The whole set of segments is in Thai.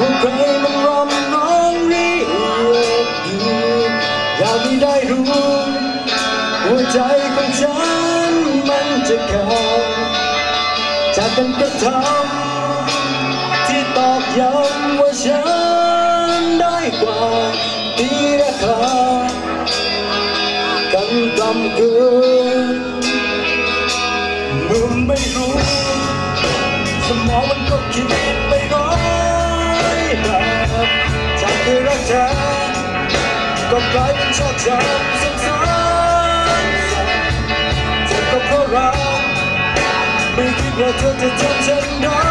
ว่าใครมันรำน้องเรียกอยู่อยากให้ได้รู้หัวใจของฉันมันจะขาดจากกันกระทำที่ตอกย้ำว่าฉันได้กว่าตีราคากันกำเกินมึงไม่รู้สมองมันก็คิดไปร้อย ไม่รักเธอก็กลายเป็นชอบช้ำซ้ำซ้ำเจ็บก็เพราะรักไม่คิดว่าเธอจะทำฉันได้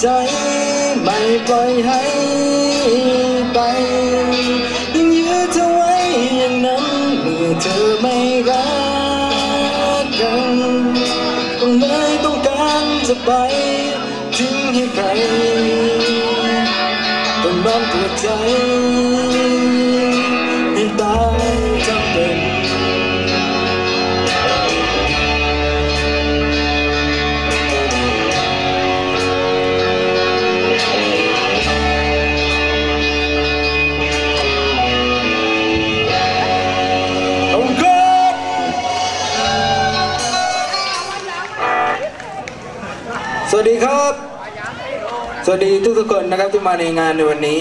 ใจไม่ปล่อยให้ไป ยังยื้อเธอไว้อย่างนั้นเมื่อเธอไม่รักกันก็เลยต้องการจะไปทิ้งให้ใครต้องนอนปวดใจ สวัสดีครับ สวัสดีทุกทุกคนนะครับที่มาในงานในวันนี้